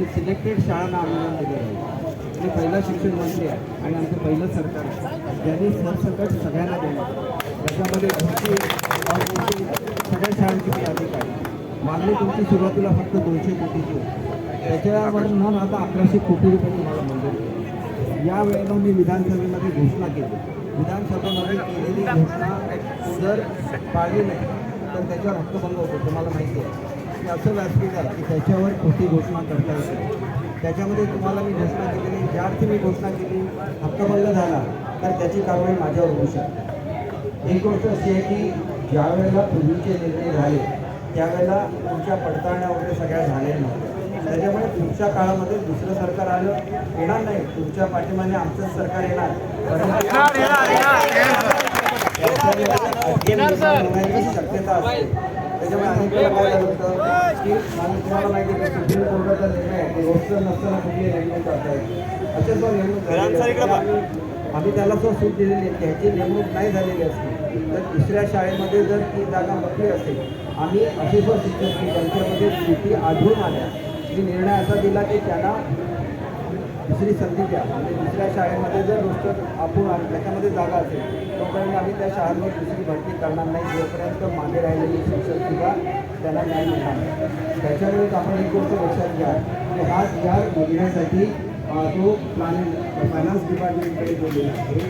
काही सिलेक्टेड शाळांना अनुदान दिलेलं आहे मी पहिला शिक्षण मंत्री आहे आणि आमचं पहिलं सरकार आहे. ज्यांनी सरसकट सगळ्यांना दिलं त्याच्यामध्ये घरची सगळ्या शाळांची मी यादी काढली. मागणी तुमची सुरुवातीला फक्त दोनशे कोटीची होती. त्याच्यावर म्हणून आता अकराशे कोटी रुपये तुम्हाला मंजूर यावेळेला या वेळेला मी विधानसभेमध्ये घोषणा केली. विधानसभेमध्ये केलेली घोषणा जर पाळली नाही तर त्याच्यावर हक्कभंग होतो तुम्हाला माहिती आहे. असं व्यासपीठ आहे की त्याच्यावर खोटी घोषणा करता येते त्याच्यामध्ये तुम्हाला मी घोषणा केलेली ज्या अर्थी मी घोषणा केली हक्कभंग झाला तर त्याची कारवाई माझ्यावर होऊ शकते. एक गोष्ट अशी आहे की ज्या वेळेला पूर्वीचे निर्णय झाले त्यावेळेला तुमच्या पडताळण्या वगैरे सगळ्या झाल्या नव्हत्या. त्याच्यामुळे पुढच्या काळामध्ये दुसरं सरकार आलं येणार नाही. तुमच्या पाठीमागे आमचंच सरकार येणार. शक्यता असते. त्याच्यामुळे अनेक वेळा काय झालं होतं की मला तुम्हाला माहिती आहे की सुप्रीम कोर्टाचा निर्णय आहे की रोजचं नसताना कुठली नेमणूक करता असे पण नेमणूक. आम्ही- त्याला तो सूट दिलेली आहे. त्याची नेमणूक नाही झालेली असते तर दुसऱ्या शाळेमध्ये जर ती जागा बसली असेल आम्ही असे पण शिक्षक की त्यांच्यामध्ये त्रुटी आढळून आल्या मी निर्णय असा दिला की त्यांना दुसरी संधी द्या. म्हणजे दुसऱ्या शाळेमध्ये जर रोस्टर आपण त्याच्यामध्ये जागा असेल तोपर्यंत आम्ही त्या शाळेमध्ये दुसरी भरती करणार नाही. जोपर्यंत मागे राहिलेली शिक्षक सुद्धा त्याला न्याय मिळणार नाही. त्याच्यावेळेस आपण एक गोष्ट लक्षात घ्या की हा या योजनेसाठी तो प्लॅनिंग फायनान्स डिपार्टमेंटकडे बोललेला आहे.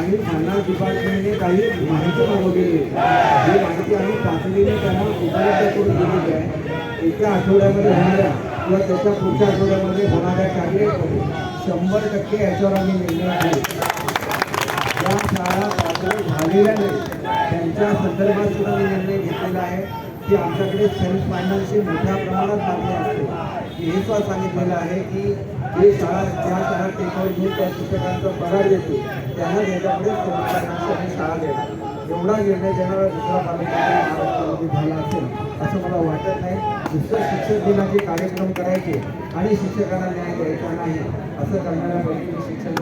आणि फायनान्स डिपार्टमेंटने काही माहिती मागवलेली आहे. ही माहिती आम्ही तातडीने त्यांना उपलब्ध करून दिलेली आहे. एका आठवड्यामध्ये होणाऱ्या किंवा त्याच्या पुढच्या आठवड्यामध्ये होणाऱ्या शंभर टक्के याच्यावर आम्ही निर्णय घेऊ या शाळा पात्र झालेल्या नाही त्यांच्या संदर्भात सुद्धा मी निर्णय घेतलेला आहे. की आमच्याकडे सेल्फ फायनान्सची मोठ्या प्रमाणात मागणी असते की हे सुद्धा सांगितलेलं आहे की जे शाळा ज्या शाळा टेकआउट घेऊन त्या शिक्षकांचा पगार देतो त्यांना त्याच्याकडे सेल्फ फायनान्सची आम्ही शाळा देणार. एवढा निर्णय देणारा दुसरा पालकमंत्री महाराष्ट्रामध्ये झाला असेल असं मला वाटत नाही. दुसरं शिक्षक दिनाचे कार्यक्रम करायचे आणि शिक्षकांना न्याय द्यायचा नाही असं करणाऱ्या पद्धतीने शिक्षण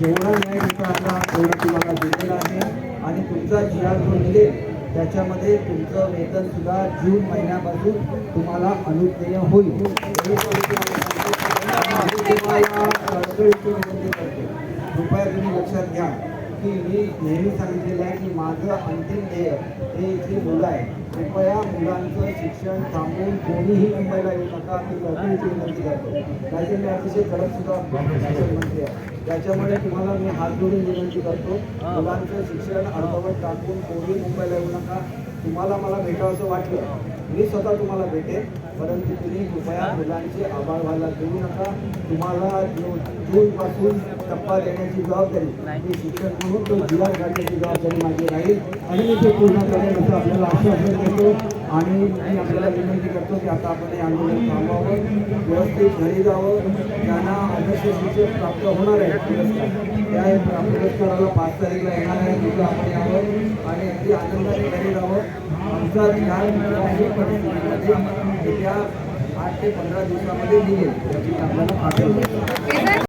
जेवढा न्याय देता आला तेवढा तुम्हाला दिलेला आहे. आणि तुमचा जी आर जो मिळेल त्याच्यामध्ये तुमचं वेतन सुद्धा जून महिन्यापासून तुम्हाला अनुज्ञेय होईल. कृपया तुम्ही लक्षात घ्या. की मी नेहमी सांगितलेलं आहे की माझं अंतिम ध्येय हे इथली मुलं आहे कृपया मुलांचं शिक्षण थांबवून कोणीही मुंबईला येऊ नका मी कळकळीची विनंती करतो. त्याचे मी अतिशय कडक सुद्धा शिक्षण मंत्री आहे त्याच्यामुळे तुम्हाला मी हात जोडून विनंती करतो मुलांचं शिक्षण अर्धवट टाकून कोणी मुंबईला येऊ नका. तुम्हाला मला भेटावंसं वाटलं मी स्वतः तुम्हाला भेटेन परंतु तुम्ही कृपया मुलांचे आभाळ व्हायला देऊ नका. तुम्हाला जूनपासून टप्पा देण्याची जबाबदारी मी शिक्षक म्हणून तो जिल्हा काढण्याची जबाबदारी माझी राहील. आणि मी ते पूर्ण करेन असं आपल्याला आश्वासन देतो. आणि मी आपल्याला विनंती करतो की आता आपण हे आंदोलन थांबवावं. व्यवस्थित घरी जावं. त्यांना आदर्श शिक्षक प्राप्त होणार आहे पुरस्कार. त्या पुरस्काराला पाच तारीखला येणार आहे तिथं आपण यावं. आणि अगदी आनंदाने घरी जावं. आमचा ध्यान कुठल्याही परिस्थितीमध्ये येत्या आठ ते पंधरा दिवसामध्ये निघेल याची आपल्याला